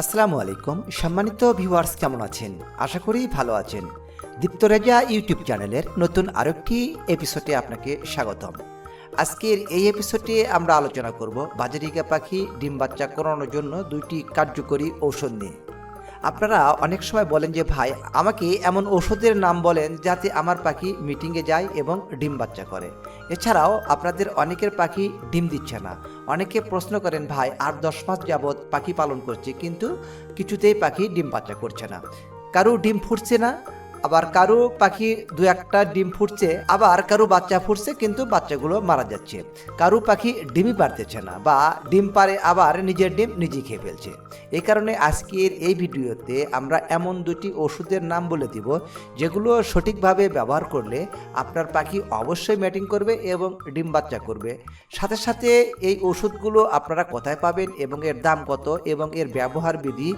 আসসালামু আলাইকুম। সম্মানিত ভিউয়ার্স কেমন আছেন? আশা করি ভালো আছেন। দীপ্ত রেজা ইউটিউব চ্যানেলের নতুন আরেকটি এপিসোডে আপনাকে স্বাগতম। আজকের এই এপিসোডে আমরা আলোচনা করব বাজারিকা পাখি, ডিম বাচ্চা করানোর জন্য দুইটি কার্যকরী ঔষধ নিয়ে। আপনারা অনেক সময় বলেন যে, ভাই, আমাকে এমন ওষুধের নাম বলেন যাতে আমার পাখি মিটিংয়ে যায় এবং ডিম বাচ্চা করে। এছাড়াও আপনাদের অনেকের পাখি ডিম দিচ্ছে না। অনেকে প্রশ্ন করেন, ভাই আর দশ মাস যাবৎ পাখি পালন করছে, কিন্তু কিছুতেই পাখি ডিম বাচ্চা করছে না। কারও ডিম ফুটছে না আবার কারও পাখি দু একটা ডিম ফুটছে, আবার কারও বাচ্চা ফুটছে, কিন্তু বাচ্চাগুলো মারা যাচ্ছে। কারও পাখি ডিমই পারতেছে না বা ডিম পারে আবার নিজের ডিম নিজে খেয়ে ফেলছে। এই কারণে আজকের এই ভিডিওতে আমরা এমন দুটি ওষুধের নাম বলে দিব, যেগুলো সঠিকভাবে ব্যবহার করলে আপনার পাখি অবশ্যই ম্যাটিং করবে এবং ডিম বাচ্চা করবে। সাথে সাথে এই ওষুধগুলো আপনারা কোথায় পাবেন এবং এর দাম কত এবং এর ব্যবহার বিধি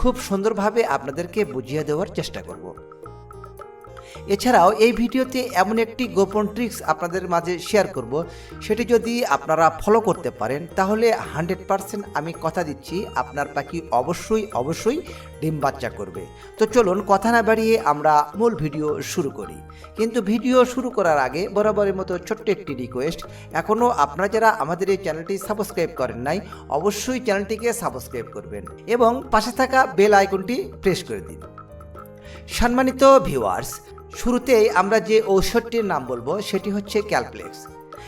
খুব সুন্দরভাবে আপনাদেরকে বুঝিয়ে দেওয়ার চেষ্টা করব। এছাড়াও এই ভিডিওতে এমন একটি গোপন ট্রিক্স আপনাদের মাঝে শেয়ার করব, সেটি যদি আপনারা ফলো করতে পারেন, তাহলে হান্ড্রেড পারসেন্ট আমি কথা দিচ্ছি, আপনার পাখি অবশ্যই অবশ্যই ডিম বাচ্চা করবে। তো চলুন কথা না বাড়িয়ে আমরা মূল ভিডিও শুরু করি। কিন্তু ভিডিও শুরু করার আগে বরাবরের মতো ছোট্ট একটি রিকোয়েস্ট এখনও আপনারা যারা আমাদের এই চ্যানেলটি সাবস্ক্রাইব করেন নাই, অবশ্যই চ্যানেলটিকে সাবস্ক্রাইব করবেন এবং পাশে থাকা বেল আইকনটি প্রেস করে দিন। সম্মানিত ভিউয়ার্স শুরুতেই আমরা যে ঔষধটির নাম বলব, সেটি হচ্ছে ক্যালপ্লেক্স।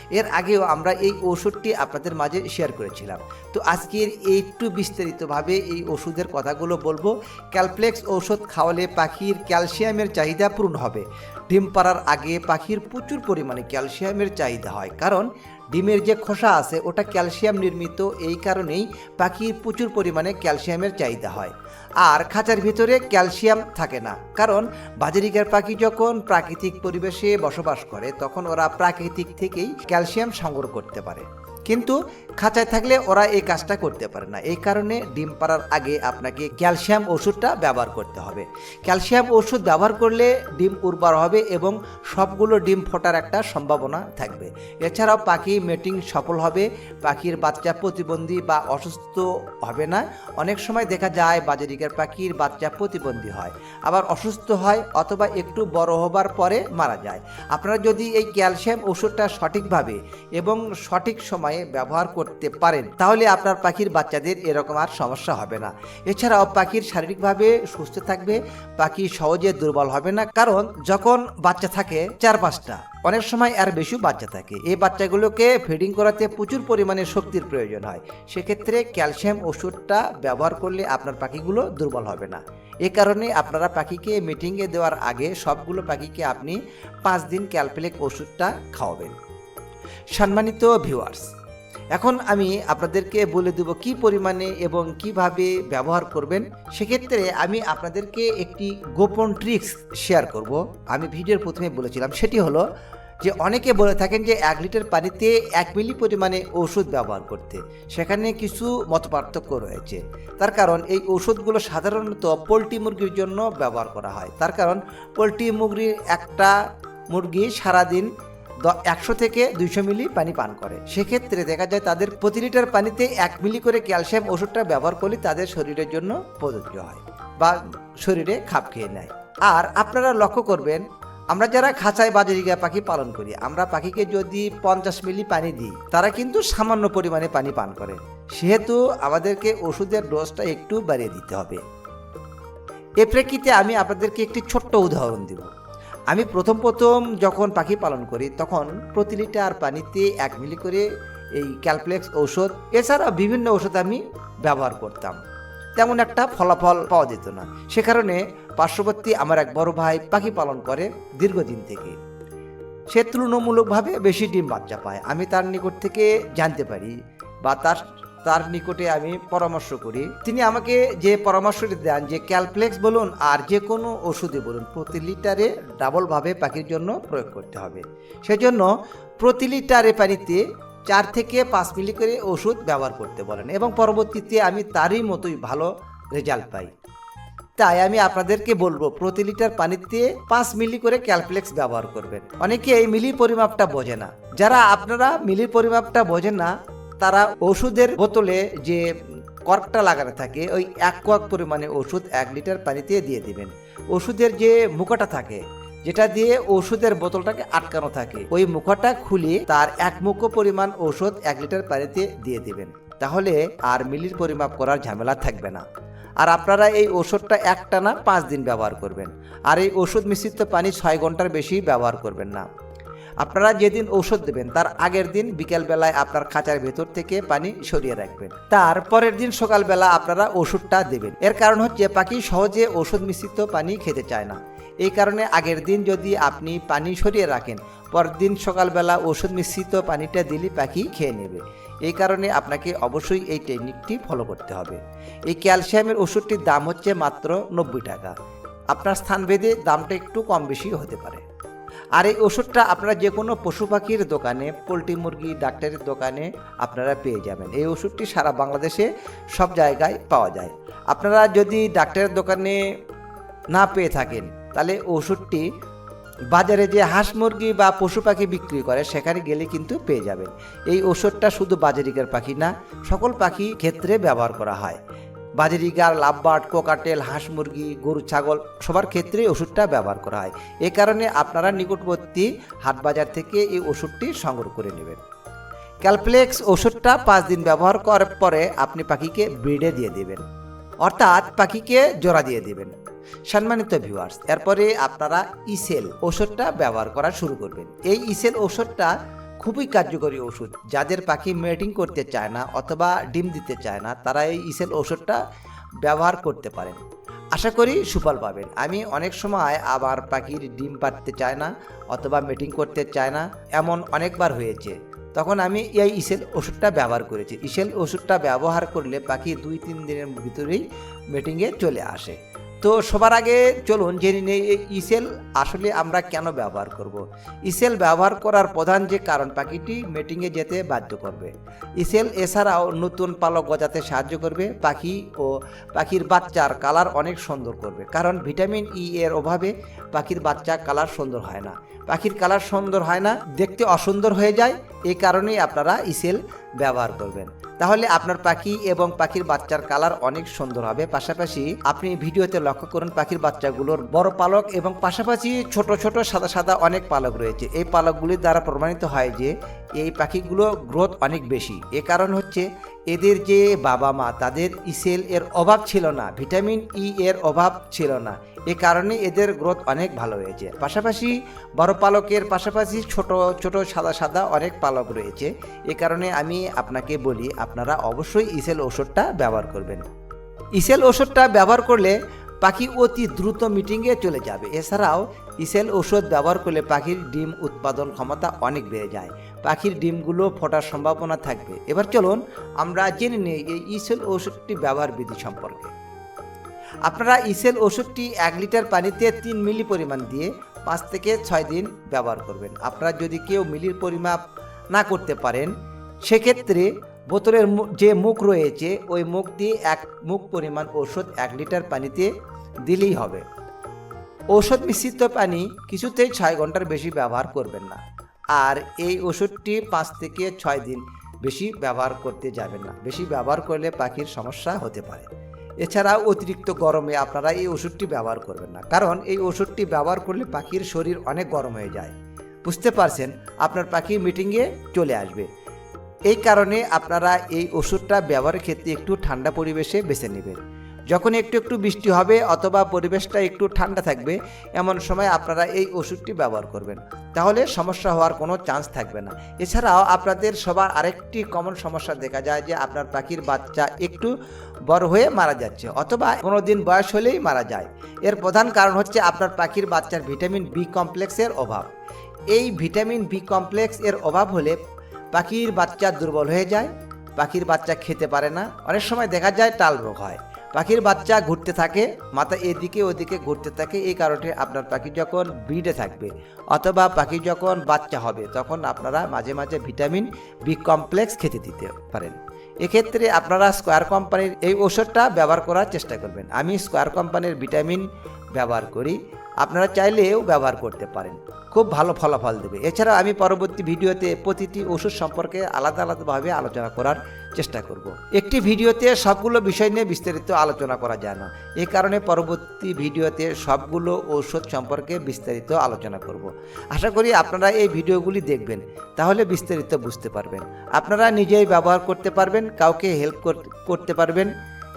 এর আগেও আমরা এই ওষুধটি আপনাদের মাঝে শেয়ার করেছিলাম। তো আজকের একটু বিস্তারিতভাবে এই ওষুধের কথাগুলো বলব। ক্যালপ্লেক্স ঔষধ খাওয়ালে পাখির ক্যালসিয়ামের চাহিদা পূরণ হবে। ডিম পাড়ার আগে পাখির প্রচুর পরিমাণে ক্যালসিয়ামের চাহিদা হয়। কারণ ডিমের যে খোসা আছে, ওটা ক্যালসিয়াম নির্মিত, এই কারণেই পাখির প্রচুর পরিমাণে ক্যালসিয়ামের চাহিদা হয়। আর খাঁচার ভিতরে ক্যালসিয়াম থাকে না। কারণ বাজারিকার পাখি যখন প্রাকৃতিক পরিবেশে বসবাস করে, তখন ওরা প্রাকৃতিক থেকেই ক্যালসিয়াম সংগ্রহ করতে পারে। কিন্তু খাঁচায় থাকলে ওরা এই কাজটা করতে পারে না। এই কারণে ডিম পাড়ার আগে আপনাকে ক্যালসিয়াম ওষুধটা ব্যবহার করতে হবে। ক্যালসিয়াম ওষুধ ব্যবহার করলে ডিম উর্বর হবে এবং সবগুলো ডিম ফোটার একটা সম্ভাবনা থাকবে। এছাড়াও পাখি মেটিং সফল হবে, পাখির বাচ্চা প্রতিবন্ধী বা অসুস্থ হবে না। অনেক সময় দেখা যায় বাজারিকার পাখির বাচ্চা প্রতিবন্ধী হয়, আবার অসুস্থ হয় অথবা একটু বড় হবার পরে মারা যায়। আপনারা যদি এই ক্যালসিয়াম ওষুধটা সঠিকভাবে এবং সঠিক সময়ে ব্যবহার করতে পারেন, তাহলে আপনার পাখির বাচ্চাদের এরকম আর সমস্যা হবে না। এছাড়াও পাখির শারীরিকভাবে সুস্থ থাকবে, পাখি সহজে দুর্বল হবে না, কারণ যখন বাচ্চা থাকে চার পাঁচটা, অনেক সময় আর বেশি বাচ্চা থাকে। এই বাচ্চাগুলোকে ফিডিং করাতে প্রচুর পরিমাণে শক্তির প্রয়োজন হয়। সেক্ষেত্রে ক্যালসিয়াম ওষুধটা ব্যবহার করলে আপনার পাখিগুলো দুর্বল হবে না। এ কারণে আপনারা পাখিকে মিটিংয়ে দেওয়ার আগে সবগুলো পাখিকে আপনি পাঁচ দিন ক্যালপ্লেক ওষুধটা খাওয়াবেন। সম্মানিত ভিউয়ার্স এখন আমি আপনাদেরকে বলে দেব কি পরিমাণে এবং কীভাবে ব্যবহার করবেন। সেক্ষেত্রে আমি আপনাদেরকে একটি গোপন ট্রিক্স শেয়ার করব। আমি ভিডিওর প্রথমে বলেছিলাম, সেটি হলো যে অনেকে বলে থাকেন যে এক লিটার পানিতে এক মিলি পরিমাণে ওষুধ ব্যবহার করতে। সেখানে কিছু মত পার্থক্য রয়েছে। তার কারণ এই ওষুধগুলো সাধারণত পোলট্রি মুরগির জন্য ব্যবহার করা হয়। তার কারণ পোলট্রি মুরগির একটা মুরগি সারাদিন একশো থেকে দুইশো মিলি পানি পান করে। সেক্ষেত্রে দেখা যায় তাদের প্রতি লিটার পানিতে এক মিলি করে ক্যালসিয়াম ওষুধটা ব্যবহার করলে তাদের শরীরের জন্য প্রযোজ্য হয় বা শরীরে খাপ খেয়ে নেয়। আর আপনারা লক্ষ্য করবেন, আমরা যারা খাঁচায় বাজারিগা পাখি পালন করি, আমরা পাখিকে যদি পঞ্চাশ মিলি পানি দিই, তারা কিন্তু সামান্য পরিমাণে পানি পান করে। সেহেতু আমাদেরকে ওষুধের ডোজটা একটু বাড়িয়ে দিতে হবে। এ প্রেক্ষিতে আমি আপনাদেরকে একটি ছোট্ট উদাহরণ দিব। আমি প্রথম প্রথম যখন পাখি পালন করি, তখন প্রতি লিটার পানিতে এক মিলি করে এই ক্যালপ্লেক্স ঔষধ, এছাড়া বিভিন্ন ওষুধ আমি ব্যবহার করতাম। তেমন একটা ফলাফল পাওয়া যেত না। সে কারণে পার্শ্ববর্তী আমার এক বড় ভাই পাখি পালন করে দীর্ঘদিন থেকে। সে তুলনামূলকভাবে বেশি ডিম বাচ্চা পায়। আমি তার নিকট থেকে জানতে পারি বা তার তার নিকটে আমি পরামর্শ করি। তিনি আমাকে যে পরামর্শটি দেন যে ক্যালপ্লেক্স বলুন আর যে কোনো ওষুধে বলুন, প্রতি লিটারে ডাবলভাবে পাখির জন্য প্রয়োগ করতে হবে। সেজন্য প্রতি লিটারে পানিতে চার থেকে পাঁচ মিলি করে ওষুধ ব্যবহার করতে বলেন এবং পরবর্তীতে আমি তারই মতোই ভালো রেজাল্ট পাই। তাই আমি আপনাদেরকে বলব, প্রতি লিটার পানিতে পাঁচ মিলি করে ক্যালপ্লেক্স ব্যবহার করবেন। অনেকে এই মিলির পরিমাপটা বোঝে না। যারা আপনারা মিলির পরিমাপটা বোঝেন না তারা ওষুধের বোতলে যে কর্কটা লাগানো থাকে, ওই এক কক পরিমাণে ওষুধ এক লিটার পানিতে দিয়ে দিবেন। ওষুধের যে মুখটা থাকে, যেটা দিয়ে ওষুধের বোতলটাকে আটকানো থাকে, ওই মুখটা খুলে তার এক মুখ পরিমাণ ওষুধ এক লিটার পানিতে দিয়ে দিবেন। তাহলে আর মিলির পরিমাপ করার ঝামেলা থাকবে না। আর আপনারা এই ওষুধটা একটানা পাঁচ দিন ব্যবহার করবেন। আর এই ওষুধ মিশ্রিত পানি ছয় ঘণ্টার বেশি ব্যবহার করবেন না। আপনারা যেদিন ঔষধ দেবেন, তার আগের দিন বিকেলবেলায় আপনার খাঁচার ভেতর থেকে পানি সরিয়ে রাখবেন। তার পরের দিন সকালবেলা আপনারা ওষুধটা দেবেন। এর কারণ হচ্ছে, পাখি সহজে ওষুধ মিশ্রিত পানি খেতে চায় না। এই কারণে আগের দিন যদি আপনি পানি সরিয়ে রাখেন, পরের দিন সকালবেলা ওষুধ মিশ্রিত পানিটা দিলে পাখি খেয়ে নেবে। এই কারণে আপনাকে অবশ্যই এই টেকনিকটি ফলো করতে হবে। এই ক্যালসিয়ামের ওষুধটির দাম হচ্ছে মাত্র নব্বই টাকা। আপনার স্থানভেদে দামটা একটু কম বেশি হতে পারে। আর এই ওষুধটা আপনারা যে কোনো পশু পাখির দোকানে, পোলট্রি মুরগি, ডাক্তারের দোকানে আপনারা পেয়ে যাবেন। এই ওষুধটি সারা বাংলাদেশে সব জায়গায় পাওয়া যায়। আপনারা যদি ডাক্তারের দোকানে না পেয়ে থাকেন, তাহলে ওষুধটি বাজারে যে হাঁস মুরগি বা পশু পাখি বিক্রি করে, সেখানে গেলে কিন্তু পেয়ে যাবেন। এই ওষুধটা শুধু বাজারিকার পাখি না, সকল পাখি ক্ষেত্রে ব্যবহার করা হয়। বাজারিগার লাভবার্ড কোকাটেল, হাঁস মুরগি, গরু, ছাগল, সবার ক্ষেত্রেই ওষুধটা ব্যবহার করা হয়। এ কারণে আপনারা নিকটবর্তী হাট বাজার থেকে এই ওষুধটি সংগ্রহ করে নেবেন। ক্যালপ্লেক্স ওষুধটা পাঁচ দিন ব্যবহার করার পরে আপনি পাখিকে ব্রিডে দিয়ে দেবেন। অর্থাৎ পাখিকে জোড়া দিয়ে দেবেন। সম্মানিত ভিউয়ার্স, এরপরে আপনারা ইসেল ওষুধটা ব্যবহার করা শুরু করবেন। এই ইসেল ওষুধটা খুবই কার্যকরী ওষুধ। যাদের পাখি মেটিং করতে চায় না অথবা ডিম দিতে চায় না, তারা এই ইসেল ওষুধটা ব্যবহার করতে পারেন। আশা করি সুফল পাবেন। আমি অনেক সময় আবার পাখির ডিম পাড়তে চায় না অথবা মিটিং করতে চায় না, এমন অনেকবার হয়েছে। তখন আমি এই ইসেল ওষুধটা ব্যবহার করেছি। ইসেল ওষুধটা ব্যবহার করলে পাখি দুই তিন দিনের ভিতরেই মিটিংয়ে চলে আসে। তো সবার আগে চলুন জেনে নেই ইসেল আসলে আমরা কেন ব্যবহার করব। ইসেল ব্যবহার করার প্রধান যে কারণ পাখিটি মিটিংয়ে যেতে বাধ্য করবে। ইসেল এছাড়াও নতুন পালক গজাতে সাহায্য করবে, পাখি ও পাখির বাচ্চার কালার অনেক সুন্দর করবে। কারণ ভিটামিন ই এর অভাবে পাখির বাচ্চা কালার সুন্দর হয় না। পাখির কালার সুন্দর হয় না, দেখতে অসুন্দর হয়ে যায় এই কারণেই আপনারা ইসেল ব্যবহার করবেন। তাহলে আপনার পাখি এবং পাখির বাচ্চার কালার অনেক সুন্দর হবে। পাশাপাশি আপনি ভিডিওতে লক্ষ্য করুন, পাখির বাচ্চাগুলোর বড় পালক এবং পাশাপাশি ছোট ছোট সাদা সাদা অনেক পালক রয়েছে। এই পালকগুলির দ্বারা প্রমাণিত হয় যে এই পাখিগুলো গ্রোথ অনেক বেশি। এ কারণ হচ্ছে এদের যে বাবা মা, তাদের ইসেল এর অভাব ছিল না, ভিটামিন ই এর অভাব ছিল না। এ কারণে এদের গ্রোথ অনেক ভালো হয়েছে। পাশাপাশি বড় পালকের পাশাপাশি ছোট ছোট সাদা সাদা অনেক পালক রয়েছে। এ কারণে আমি আপনাকে বলি, আপনারা অবশ্যই ইসেল ওষুধটা ব্যবহার করবেন। ইসেল ওষুধটা ব্যবহার করলে পাখি অতি দ্রুত মিটিংয়ে চলে যাবে। এছাড়াও, ইসেল ওষুধ ব্যবহার করলে পাখির ডিম উৎপাদন ক্ষমতা অনেক বেড়ে যায়। পাখির ডিমগুলো ফোটার সম্ভাবনা থাকবে। এবার চলুন, আমরা জেনে নিই এই ইসেল ওষুধটি ব্যবহার বিধি সম্পর্কে। আপনারা ইসেল ওষুধটি এক লিটার পানিতে তিন মিলি পরিমাণ দিয়ে পাঁচ থেকে ছয় দিন ব্যবহার করবেন। আপনারা যদি কেউ মিলির পরিমাপ না করতে পারেন, সেক্ষেত্রে বোতলের যে মুখ রয়েছে, ওই মুখ দিয়ে এক মুখ পরিমাণ ওষুধ এক লিটার পানিতে দিলেই হবে। ঔষধ মিশ্রিত পানি কিছুতেই ছয় ঘণ্টার বেশি ব্যবহার করবেন না। আর এই ওষুধটি পাঁচ থেকে ছয় দিন বেশি ব্যবহার করতে যাবেন না। বেশি ব্যবহার করলে পাখির সমস্যা হতে পারে। এছাড়াও অতিরিক্ত গরমে আপনারা এই ওষুধটি ব্যবহার করবেন না। কারণ এই ওষুধটি ব্যবহার করলে পাখির শরীর অনেক গরম হয়ে যায়। বুঝতে পারছেন? আপনার পাখি মিটিংয়ে চলে আসবে। এই কারণে আপনারা এই ওষুধটা ব্যবহারের ক্ষেত্রে একটু ঠান্ডা পরিবেশে বেছে নেবেন। যখন একটু একটু বৃষ্টি হবে অথবা পরিবেশটা একটু ঠান্ডা থাকবে, এমন সময় আপনারা এই ওষুধটি ব্যবহার করবেন। তাহলে সমস্যা হওয়ার কোনো চান্স থাকবে না। এছাড়াও আপনাদের সবার আরেকটি কমন সমস্যা দেখা যায় যে আপনার পাখির বাচ্চা একটু বড় হয়ে মারা যাচ্ছে অথবা কোনো দিন বয়স হলেই মারা যায়। এর প্রধান কারণ হচ্ছে আপনার পাখির বাচ্চার ভিটামিন বি কমপ্লেক্সের অভাব। এই ভিটামিন বি কমপ্লেক্স এর অভাব হলে পাখির বাচ্চা দুর্বল হয়ে যায়, পাখির বাচ্চা খেতে পারে না। অনেক সময় দেখা যায় টাল রোগ হয়। পাখির বাচ্চা ঘুরতে থাকে, মাথা এদিকে ওদিকে ঘুরতে থাকে, এই কারণে আপনার পাখি যখন ব্রিডে থাকবে অথবা পাখি যখন বাচ্চা হবে, তখন আপনারা মাঝে মাঝে ভিটামিন বি কমপ্লেক্স খেতে দিতে পারেন। এক্ষেত্রে আপনারা স্কোয়ার কোম্পানির এই ওষুধটা ব্যবহার করার চেষ্টা করবেন। আমি স্কোয়ার কোম্পানির ভিটামিন ব্যবহার করি। আপনারা চাইলেও ব্যবহার করতে পারেন। খুব ভালো ফলাফল দেবে এছাড়া আমি পরবর্তী ভিডিওতে প্রতিটি ওষুধ সম্পর্কে আলাদা আলাদাভাবে আলোচনা করার চেষ্টা করব। একটি ভিডিওতে সবগুলো বিষয় নিয়ে বিস্তারিত আলোচনা করা যায় না এ কারণে পরবর্তী ভিডিওতে সবগুলো ঔষধ সম্পর্কে বিস্তারিত আলোচনা করব। আশা করি আপনারা এই ভিডিওগুলি দেখবেন, তাহলে বিস্তারিত বুঝতে পারবেন আপনারা নিজেই ব্যবহার করতে পারবেন, কাউকে হেল্প করতে পারবেন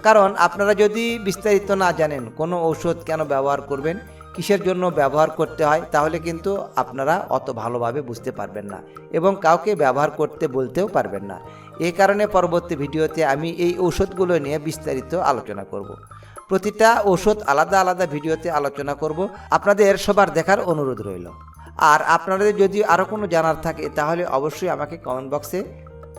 কারণ আপনারা যদি বিস্তারিত না জানেন কোনো ঔষধ কেন ব্যবহার করবেন কিসের জন্য ব্যবহার করতে হয়, তাহলে কিন্তু আপনারা অত ভালোভাবে বুঝতে পারবেন না এবং কাউকে ব্যবহার করতে বলতেও পারবেন না। এই কারণে পরবর্তী ভিডিওতে আমি এই ঔষধগুলো নিয়ে বিস্তারিত আলোচনা করব। প্রতিটা ঔষধ আলাদা আলাদা ভিডিওতে আলোচনা করব। আপনাদের সবার দেখার অনুরোধ রইল। আর আপনাদের যদি আরও কোনো জানার থাকে, তাহলে অবশ্যই আমাকে কমেন্ট বক্সে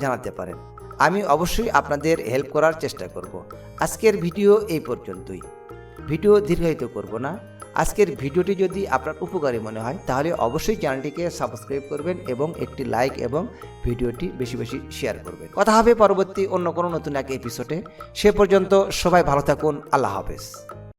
জানাতে পারেন। আমি অবশ্যই আপনাদের হেল্প করার চেষ্টা করব। আজকের ভিডিও এই পর্যন্তই। ভিডিও দীর্ঘায়িত করব না। আজকের ভিডিওটি যদি আপনার উপকারী মনে হয়, তাহলে অবশ্যই চ্যানেলটিকে সাবস্ক্রাইব করবেন এবং একটি লাইক এবং ভিডিওটি বেশি বেশি শেয়ার করবেন। কথা হবে পরবর্তী অন্য কোনো নতুন এক এপিসোডে সে পর্যন্ত সবাই ভালো থাকুন। আল্লাহ হাফেজ।